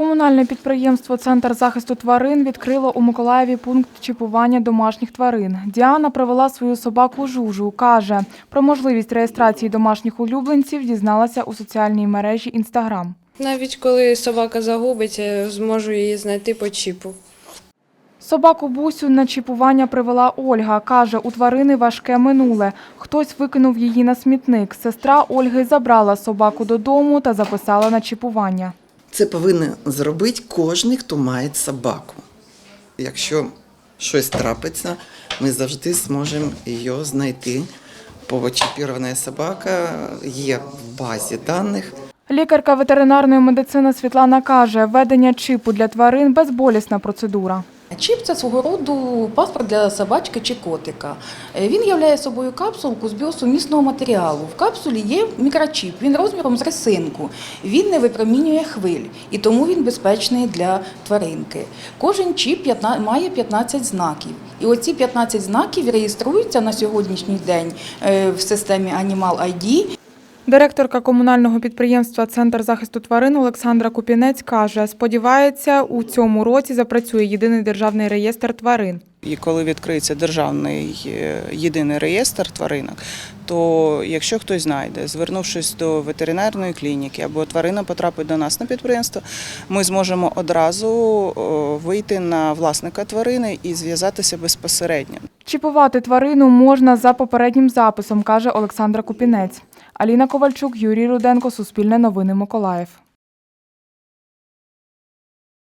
Комунальне підприємство Центр захисту тварин відкрило у Миколаєві пункт чіпування домашніх тварин. Діана привела свою собаку Жужу. Каже, про можливість реєстрації домашніх улюбленців дізналася у соціальній мережі Інстаграм. Навіть коли собака загубиться, я зможу її знайти по чіпу. Собаку Бусю на чіпування привела Ольга. Каже, у тварини важке минуле. Хтось викинув її на смітник. Сестра Ольги забрала собаку додому та записала на чіпування. Це повинен зробити кожен, хто має собаку. Якщо щось трапиться, ми завжди зможемо її знайти. Повочіпірована собака є в базі даних. Лікарка ветеринарної медицини Світлана каже, введення чіпу для тварин безболісна процедура. Чіп це свого роду паспорт для собачки чи котика. Е, Він являє собою капсулку з біосумісного матеріалу. В капсулі є мікрочіп, він розміром з рисинку. Він не випромінює хвиль і тому він безпечний для тваринки. Кожен чіп має 15 знаків. І оці 15 знаків реєструються на сьогоднішній день е, в системі Animal ID. Директорка комунального підприємства Центр захисту тварин Олександра Купінець каже, сподівається, у цьому році запрацює єдиний державний реєстр тварин. І коли відкриється державний е, єдиний реєстр тваринок, то якщо хтось знайде, звернувшись до ветеринарної клініки або тварина потрапить до нас на підприємство, ми зможемо одразу вийти на власника тварини і зв'язатися безпосередньо. Чіпувати тварину можна за попереднім записом, каже Олександра Купінець. Аліна Ковальчук, Юрій Руденко, Суспільне новини Миколаїв.